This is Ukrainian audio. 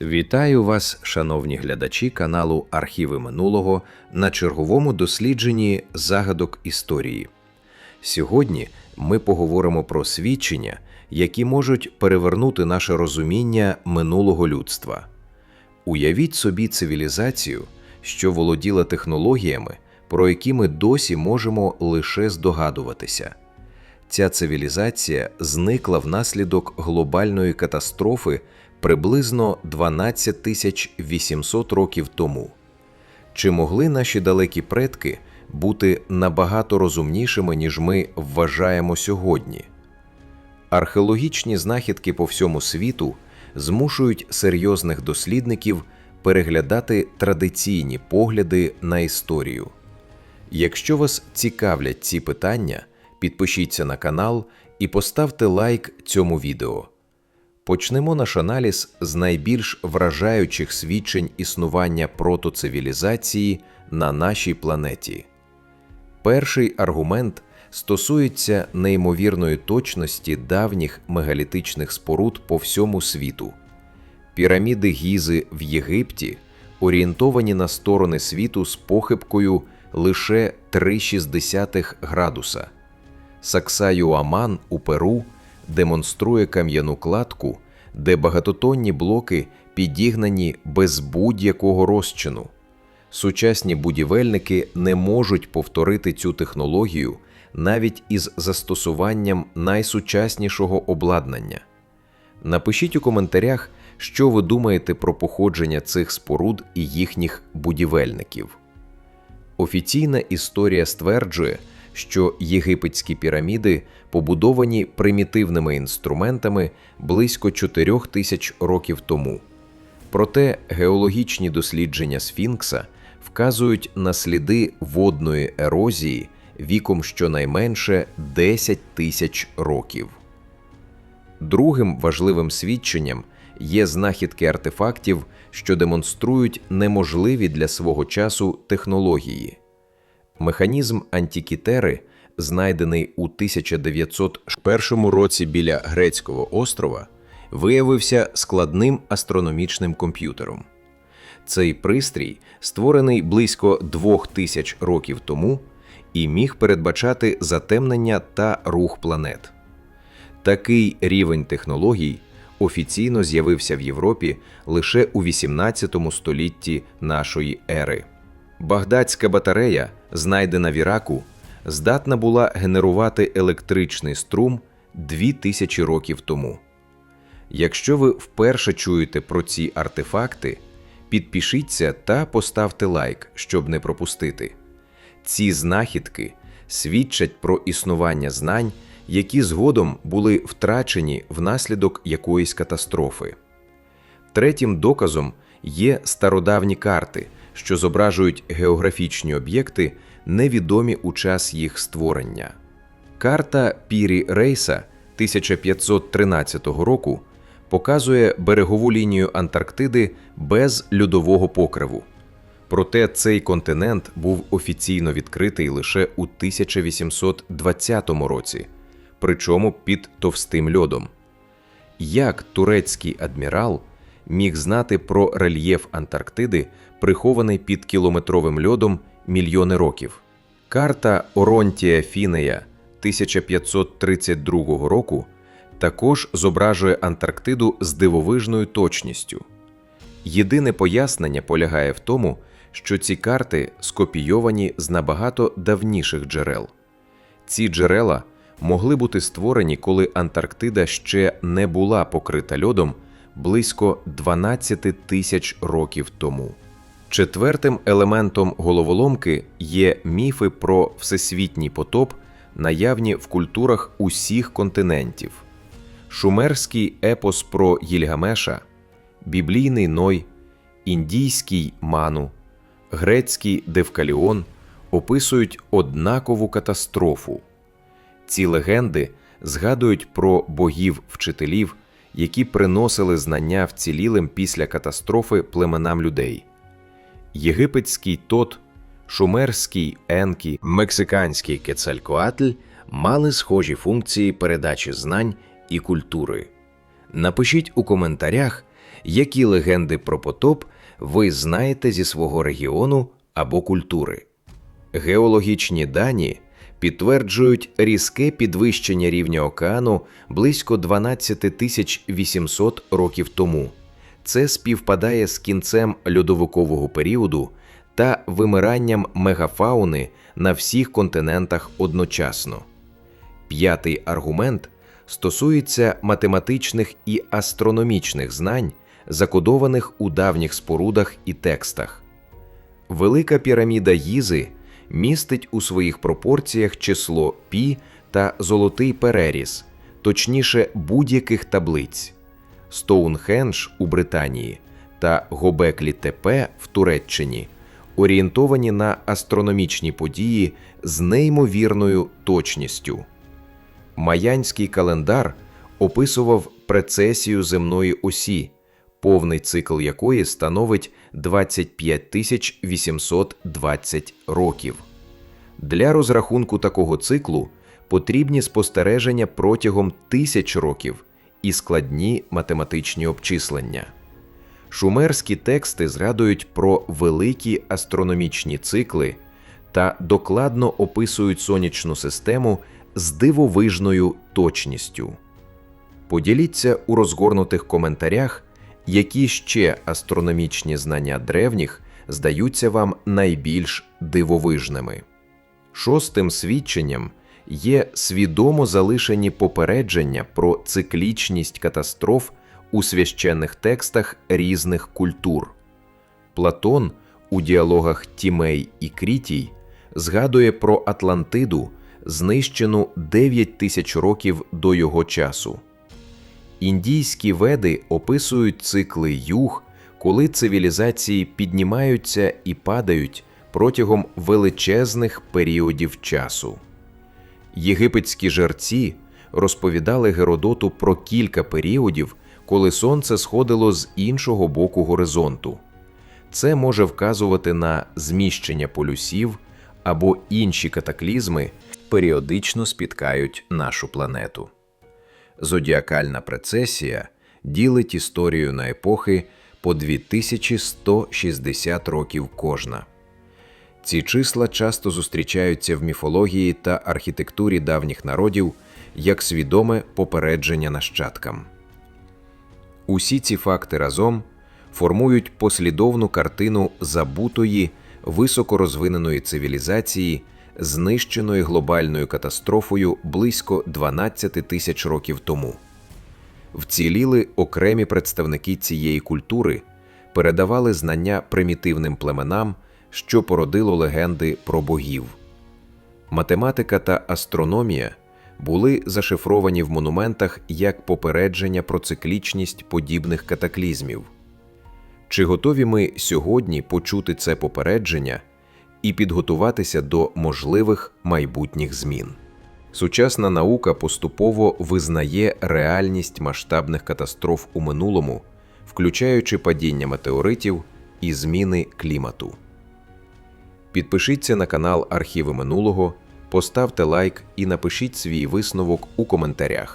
Вітаю вас, шановні глядачі каналу Архіви минулого на черговому дослідженні загадок історії. Сьогодні ми поговоримо про свідчення, які можуть перевернути наше розуміння минулого людства. Уявіть собі цивілізацію, що володіла технологіями, про які ми досі можемо лише здогадуватися. Ця цивілізація зникла внаслідок глобальної катастрофи приблизно 12 тисяч 800 років тому. Чи могли наші далекі предки бути набагато розумнішими, ніж ми вважаємо сьогодні? Археологічні знахідки по всьому світу змушують серйозних дослідників переглядати традиційні погляди на історію. Якщо вас цікавлять ці питання, підпишіться на канал і поставте лайк цьому відео. Почнемо наш аналіз з найбільш вражаючих свідчень існування протоцивілізації на нашій планеті. Перший аргумент стосується неймовірної точності давніх мегалітичних споруд по всьому світу. Піраміди Гізи в Єгипті орієнтовані на сторони світу з похибкою лише 3,6 градуса. Саксаюаман у Перу демонструє кам'яну кладку, де багатотонні блоки підігнані без будь-якого розчину. Сучасні будівельники не можуть повторити цю технологію навіть із застосуванням найсучаснішого обладнання. Напишіть у коментарях, що ви думаєте про походження цих споруд і їхніх будівельників. Офіційна історія стверджує, що єгипетські піраміди побудовані примітивними інструментами близько 4 тисяч років тому. Проте геологічні дослідження Сфінкса вказують на сліди водної ерозії віком щонайменше 10 тисяч років. Другим важливим свідченням є знахідки артефактів, що демонструють неможливі для свого часу технології. Механізм Антікітери, знайдений у 1901 році біля Грецького острова, виявився складним астрономічним комп'ютером. Цей пристрій, створений близько двох тисяч років тому, і міг передбачати затемнення та рух планет. Такий рівень технологій офіційно з'явився в Європі лише у 18 столітті нашої ери. Багдадська батарея, знайдена в Іраку, здатна була генерувати електричний струм 2000 років тому. Якщо ви вперше чуєте про ці артефакти, підпишіться та поставте лайк, щоб не пропустити. Ці знахідки свідчать про існування знань, які згодом були втрачені внаслідок якоїсь катастрофи. Третім доказом є стародавні карти, що зображують географічні об'єкти, невідомі у час їх створення. Карта Пірі Рейса 1513 року показує берегову лінію Антарктиди без льодового покриву. Проте цей континент був офіційно відкритий лише у 1820 році, причому під товстим льодом. Як турецький адмірал міг знати про рельєф Антарктиди, прихований під кілометровим льодом мільйони років? Карта Оронтія Фінея 1532 року також зображує Антарктиду з дивовижною точністю. Єдине пояснення полягає в тому, що ці карти скопійовані з набагато давніших джерел. Ці джерела могли бути створені, коли Антарктида ще не була покрита льодом близько 12 тисяч років тому. Четвертим елементом головоломки є міфи про всесвітній потоп, наявні в культурах усіх континентів. Шумерський епос про Гільгамеша, біблійний Ной, індійський ману, грецький Девкаліон описують однакову катастрофу. Ці легенди згадують про богів-вчителів, які приносили знання вцілілим після катастрофи племенам людей. Єгипетський тот, шумерський енкі, мексиканський кецалькоатль мали схожі функції передачі знань і культури. Напишіть у коментарях, які легенди про потоп ви знаєте зі свого регіону або культури. Геологічні дані підтверджують різке підвищення рівня океану близько 12 тисяч 800 років тому. Це співпадає з кінцем льодовикового періоду та вимиранням мегафауни на всіх континентах одночасно. П'ятий аргумент стосується математичних і астрономічних знань, закодованих у давніх спорудах і текстах. Велика піраміда Гізи містить у своїх пропорціях число пі та золотий переріз, точніше будь-яких таблиць. Стоунхендж у Британії та Гобеклі Тепе в Туреччині орієнтовані на астрономічні події з неймовірною точністю. Маянський календар описував прецесію земної осі, повний цикл якої становить 25 820 років. Для розрахунку такого циклу потрібні спостереження протягом тисяч років і складні математичні обчислення. Шумерські тексти згадують про великі астрономічні цикли та докладно описують сонячну систему з дивовижною точністю. Поділіться у розгорнутих коментарях, які ще астрономічні знання древніх здаються вам найбільш дивовижними. Шостим свідченням є свідомо залишені попередження про циклічність катастроф у священних текстах різних культур. Платон у діалогах Тімей і Крітій згадує про Атлантиду, знищену 9 тисяч років до його часу. Індійські веди описують цикли юг, коли цивілізації піднімаються і падають протягом величезних періодів часу. Єгипетські жерці розповідали Геродоту про кілька періодів, коли сонце сходило з іншого боку горизонту. Це може вказувати на зміщення полюсів або інші катаклізми, періодично спіткають нашу планету. Зодіакальна прецесія ділить історію на епохи по 2160 років кожна. Ці числа часто зустрічаються в міфології та архітектурі давніх народів як свідоме попередження нащадкам. Усі ці факти разом формують послідовну картину забутої високорозвиненої цивілізації, знищеної глобальною катастрофою близько 12 тисяч років тому. Вціліли окремі представники цієї культури, передавали знання примітивним племенам, що породило легенди про богів. Математика та астрономія були зашифровані в монументах як попередження про циклічність подібних катаклізмів. Чи готові ми сьогодні почути це попередження і підготуватися до можливих майбутніх змін? Сучасна наука поступово визнає реальність масштабних катастроф у минулому, включаючи падіння метеоритів і зміни клімату. Підпишіться на канал Архіви минулого, поставте лайк і напишіть свій висновок у коментарях.